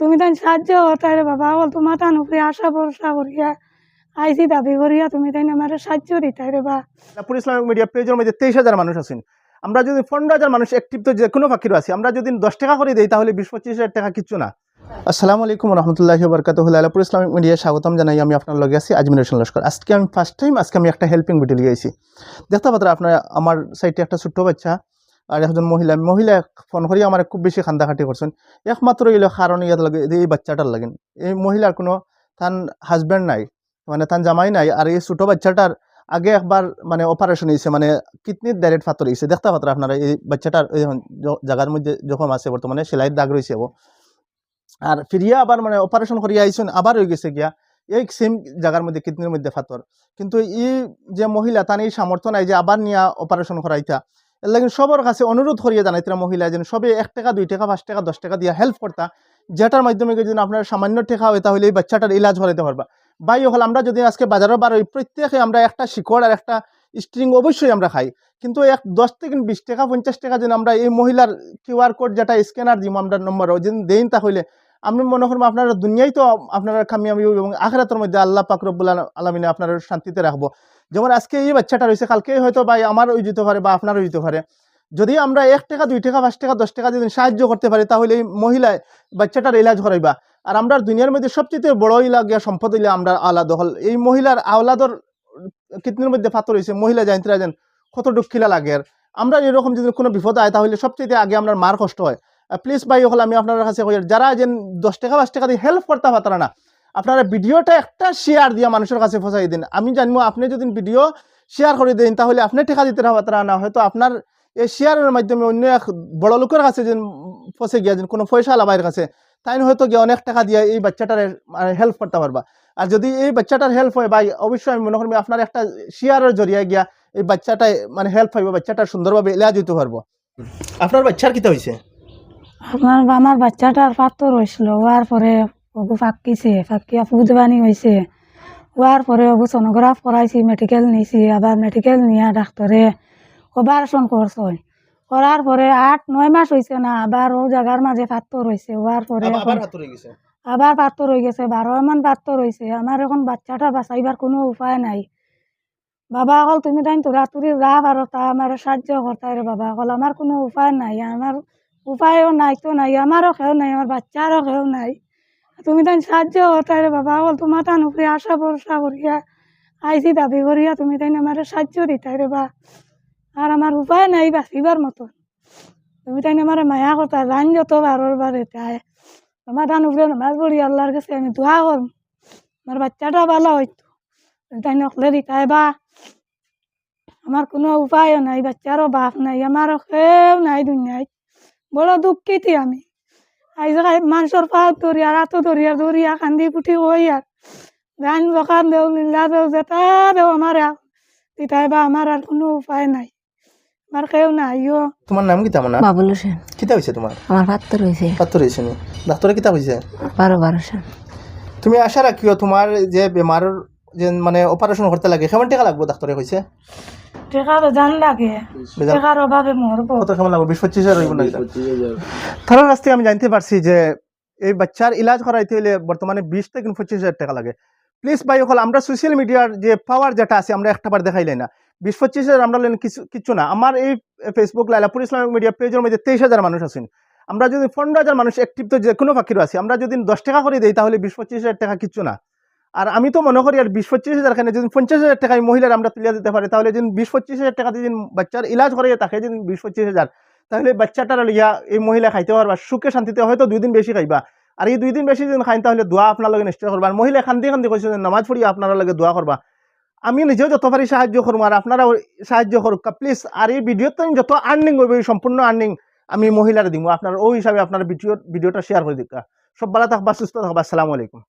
তুমি তাই সাহায্য রে বাবা বল, তোমার তান উপরে আশা ভরসা করিয়া আইসি দাবি করিয়া তুমি তাই আমার সাহায্য দিতাই রে বা। পুর ইসলামিক মিডিয়া পেজের মধ্যে তেইশ হাজার মানুষ আছেন আমরা যদি পনেরো হাজার মানুষ অ্যাক্টিভ তো যে কোনো ফাঁকির আছি, আমরা যদি দশ টাকা করে দিই, তাহলে বিশ, পঁচিশ হাজার টাকা কিচ্ছু না। আসসালামু আলাইকুম রহমতুল্লাহি বরকাত আলাপুর ইসলামিক মিডিয়া স্বাগতম জানাই আমি আপনার লগে আছি আজমির হোসেন লস্কর। আজকে আমি ফার্স্ট টাইম আজকে আমি একটা হেল্পিং ভিডিও লিখেছি দেখতে পাত্র আপনার, আমার সাইটে একটা ছোট্ট বাচ্চা আর একজন মহিলা মহিলা ফোন করি আমার খুব বেশি খান্দাখাটি করছেন। একমাত্র এলো কারণ ইয়াত লাগে, এই বাচ্চাটার লাগেন। এই মহিলার কোনো তান হাজব্যান্ড নাই মানে তান জামাই নাই, আর এই ছোটো বাচ্চাটার আগে একবার মানে অপারেশন হয়েছে মানে কিডনির ডাইরেক্ট ফাতর হয়েছে দেখতে পাত্র আপনারা, এই বাচ্চাটার এই জায়গার মধ্যে জখম আছে বর্তমানে, সেলাইয়ের দাগ রয়েছে আর ফিরিয়া আবার মানে অপারেশন করিয়া আইসুন আবার হয়ে গেছে গিয়া, এই সেম জায়গার মধ্যে, কিডনির মধ্যে ফাতর কিন্তু এই যে মহিলা, তার এই সামর্থ্য নাই যে আবার নিয়া অপারেশন করাইতা। লাগে সবার কাছে অনুরোধ করিয়া জানাইতরা মহিলা যেন সবে এক টাকা, দুই টাকা, পাঁচ টাকা, দশ টাকা দিয়া হেল্প করতা, যেটার মাধ্যমে যদি আপনার সামান্য টাকা হয় তাহলে এই বাচ্চাটার ইলাজ করাইতে পারবা। বাই হল আমরা যদি আজকে বাজারে বার প্রত্যেকে আমরা একটা শিকড় আর একটা স্ট্রিং অবশ্যই আমরা খাই। কিন্তু এক দশ থেকে বিশ টাকা, পঞ্চাশ টাকা যেন আমরা এই মহিলার কিউআর কোড যেটা স্ক্যানার দিম, আমরা নম্বর যেন দেন তাহলে, আমি মনে করব আপনারা দুনিয়ায় তো আপনারা কামিয়াবি এবং আখরাতের মধ্যে আল্লাহ পাক রব্বুল আল- আলমিনে আপনারা শান্তিতে রাখব। যেমন আজকে এই বাচ্চাটা রয়েছে, কালকে হয়তো ভাই আমার ওই যেতে পারে বা আপনারও যেতে পারে। যদি আমরা এক টাকা, দুই টাকা, পাঁচ টাকা, দশ টাকা যদি সাহায্য করতে পারি, তাহলে এই মহিলায় বাচ্চাটার ইলাজ করাইবা। আর আমরা দুনিয়ার মধ্যে সবচেয়ে বড় ইলা গিয়া সম্পদ হইলে আমরা আলাদা হল। এই মহিলার আওলাদর কিডনির মধ্যে ফাতর হয়েছে মহিলা জানতে যেন কত দুঃখিলা লাগে। আর আমরা এরকম যদি কোনো বিপদ আয়, তাহলে সবচেয়ে আগে আপনার মার কষ্ট হয়। প্লিজ ভাই, হল আমি আপনার কাছে যারা যেন দশ টাকা, পাঁচ টাকা দিয়ে হেল্প করতে পারতারা না। আপনারা ভিডিওটা একটা শেয়ার দিয়ে মানুষের কাছে ফসাই দিন। আমি জানব আপনি যদি ভিডিও শেয়ার করে দেন, তাহলে আপনি টাকা দিতে পারতারা না হয়তো আপনার এই শেয়ারের মাধ্যমে অন্য এক বড় লোকের কাছে যেন ফসে গিয়া যেন কোনো পয়সা লাভাইয়ের কাছে, তাই হয়তো গিয়ে অনেক টাকা দিয়ে এই বাচ্চাটার হেল্প করতে পারবা। আর যদি এই বাচ্চাটার হেল্প হয়, ভাই, অবশ্যই আমি মনে করি আপনার একটা শেয়ারের জরিয়া গিয়া এই বাচ্চাটায় মানে হেল্প পাইব বাচ্চাটা সুন্দরভাবে এলাজ হইতে পারব। আপনার বাচ্চার কিতা হয়েছে আমার আমার বাচ্চাটার পাত্তর হয়েছিল হওয়ার পরে ওগু ফাঁকিছে ফাঁকিয়া ফুদবানি হয়েছে হওয়ার পরে ওগু সোনোগ্রাফ করাইছি মেডিকেল নিছি আবার মেডিকেল নিয়া ডাক্তরে অপারেশন করছে করার পরে আট নয় মাস হয়েছে না আবার ও জায়গার মাঝে পাত্তর হয়েছে হওয়ার পরে আবার পাত্তর হয়ে গেছে? বারো মান পাত্তর হয়েছে আমার এখন বাচ্চাটা বাঁচাইবার কোনো উপায় নাই। বাবা অকল তুমি তাই তোরা তুরি যা পারো তা আমার সাহায্য করতাই রে বাবা অকল আমার কোনো উপায় নাই। আমার উপায়ও নাই তো নাই আমারও খেয়েও নাই আমার বাচ্চারও খেয়েও নাই। তুমি তাই সাহায্য রে বাবা অকল তোমার তান উপরে আশা ভরসা করিয়া, আইসি দাবি করিয়া তুমি তাই আমার সাহায্য দিতাই রে বা। আর আমার উপায় নাই বাঁচিবার মতন। তুমি তাই আমার মায়া কথা জান যত বারোর বারে তাই তোমার তান উপরে নামাজ পড়ি, আল্লাহর কাছে আমি দোয়া করম। আমার বাচ্চাটা ভালো হইতো। তাই নকলে দিতাই বা। আমার কোনো উপায়ও নাই, বাচ্চারও বাপ নাই, আমারও কেউ নাই দুনিয়ায়। বড় দুঃখিত আমি। আইজ মানুষের পাও দরিয়া রাতো দরিয়া দরিয়া কান্দি কুটি হই আর গান দোকান দেও লীলা দেও যেটা দেও আমার দিতাই বা আমার আর কোনো উপায় নাই। আমার কেউ নাই ও তোমার নাম কিতা মনে বাবুল হোসেন। কিতা হয়েছে তোমার আমার পাত্তর হয়েছে পাত্তর হয়েছে নি? ডাক্তারে কিতা হয়েছে বারো বারোশো তুমি আশা রাখিও তোমার যে বেমারের যে মানে অপারেশন করতে লাগে কেমন টাকা লাগবে ডাক্তারে কইছে টেকা তো জান লাগে টেকার অভাবে মরবো। কত কেমন লাগবে? বিশ পঁচিশ হাজার তার কাছ থেকে আমি জানতে পারছি যে এই বাচ্চার ইলাজ করাইতে হলে বর্তমানে বিশ থেকে পঁচিশ হাজার টাকা লাগে। প্লিজ ভাই হল আমরা সোশ্যাল মিডিয়ার যে পাওয়ার যেটা আছে আমরা একটা বার দেখাইলে না। বিশ পঁচিশ হাজার আমরা লেন কিছু কিছু না। আমার এই ফেসবুক লাইলাপুর ইসলামিক মিডিয়া পেজের মধ্যে তেইশ হাজার মানুষ আছেন। আমরা যদি পনেরো হাজার মানুষ অ্যাক্টিভ তো যে কোনো ফাঁকিরও আছি আমরা যদি দশ টাকা করে দিই তাহলে বিশ পঁচিশ হাজার টাকা কিছু না। আর আমি তো মনে করি আর বিশ পঁচিশ হাজার খানে যদি পঞ্চাশ হাজার টাকা মহিলার আমরা তুলে দিতে পারি, তাহলে যদি বিশ পঁচিশ হাজার টাকা যদি বাচ্চার ইলাজ করে তাকে যদি বিশ পঁচিশ হাজার, তাহলে বাচ্চাটার লিয়া এই মহিলা খাইতে পারবা, সুখে শান্তিতে হয়তো দুই দিন বেশি খাইবা। আর এই দুই দিন বেশি দিন খাইন, তাহলে দোয়া আপনার লগে নিশ্চয় করবা। আর মহিলা খান্দি খান্দি কইছে যে নামাজ পড়ি আপনার লগে দোয়া করবা। আমি নিজেও যত পারি সাহায্য করব আর আপনারা সাহায্য করুক। প্লিজ আর এই ভিডিওতে যত আর্নিং হইব এই সম্পূর্ণ আর্নিং আমি মহিলার দিব আপনার, ওই হিসাবে আপনার ভিডিও, ভিডিওটা শেয়ার করে দিকা। সব ভালো থাকবা, সুস্থ থাকবা। আসসালামু আলাইকুম।